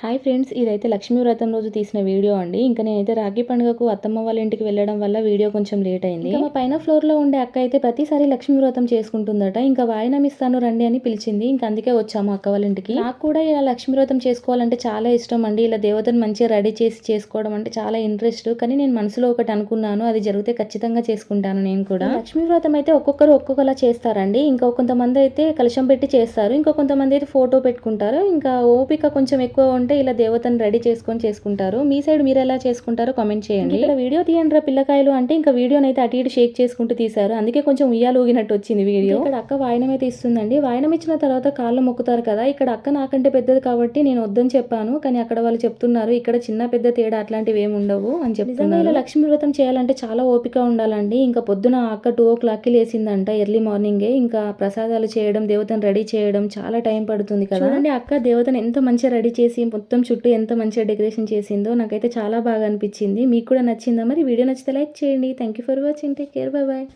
Hi friends ఇదైతే లక్ష్మీ వ్రతం రోజు తీసిన వీడియో అండి. ఇంకా నేనైతే రాఖీ పండుగకు అత్తమ్మ వాళ్ళ ఇంటికి వెళ్ళడం వల్ల వీడియో కొంచెం లేట్ అయింది. మా పైన ఫ్లోర్లో ఉండే అక్క అయితే ప్రతిసారి లక్ష్మీ వ్రతం చేసుకుంటుందట. ఇంకా వాయినం ఇస్తాను రండి అని పిలిచింది. ఇంకా అందుకే వచ్చాము అక్క వాళ్ళ ఇంటికి. నాకు కూడా ఇలా లక్ష్మీ వ్రతం చేసుకోవాలంటే చాలా ఇష్టం అండి. ఇలా దేవతను మంచిగా రెడీ చేసి చేసుకోవడం అంటే చాలా ఇంట్రెస్ట్ కానీ నేను మనసులో ఒకటి అనుకున్నాను అది జరిగితే ఖచ్చితంగా చేసుకుంటాను నేను కూడా. లక్ష్మీ వ్రతం అయితే ఒక్కొక్కరు ఒక్కొక్కలా చేస్తారండి. ఇంకా కొంతమంది అయితే కలుషం పెట్టి చేస్తారు. ఇంకా కొంతమంది అయితే ఫోటో పెట్టుకుంటారు. ఇంకా ఓపిక కొంచెం ఎక్కువ ఉంటే ఇలా దేవతను రెడీ చేసుకొని చేసుకుంటారు. మీ సైడ్ మీరు ఎలా చేసుకుంటారో కామెంట్ చేయండి. ఇక్కడ వీడియో తీయండి పిల్లకాయలు అంటే ఇంకా వీడియోని అయితే అటు ఇటు షేక్ చేసుకుంటూ తీశారు. అందుకే కొంచెం ఉయ్యాలు ఊగినట్టు వచ్చింది వీడియో. ఇక్కడ అక్క వాయనం అయితే ఇస్తుందండి. వాయనం ఇచ్చిన తర్వాత కాళ్ళు మొక్కుతారు కదా. ఇక్కడ అక్క నాకంటే పెద్దది కాబట్టి నేను వద్దని చెప్పాను. కానీ అక్కడ వాళ్ళు చెప్తున్నారు ఇక్కడ చిన్న పెద్ద తేడా అట్లాంటివి ఏమి ఉండవు అని చెప్తున్నారు ఇలా లక్ష్మీ వ్రతం చేయాలంటే చాలా ఓపిక ఉండాలండి. ఇంకా పొద్దున అక్క టూ ఓ క్లాక్కి లేసిందంట ఎర్లీ మార్నింగే ఇంకా ప్రసాదాలు చేయడం దేవతను రెడీ చేయడం చాలా టైం పడుతుంది కదా. చూడండి అక్క దేవతను ఎంత మంచిగా రెడీ చేసి మొత్తం చుట్టూ ఎంత మంచిగా డెకరేషన్ చేసిందో నాకైతే చాలా బాగా అనిపించింది. మీకు కూడా నచ్చిందా? మరి వీడియో నచ్చితే లైక్ చేయండి. Thank you for watching take care bye bye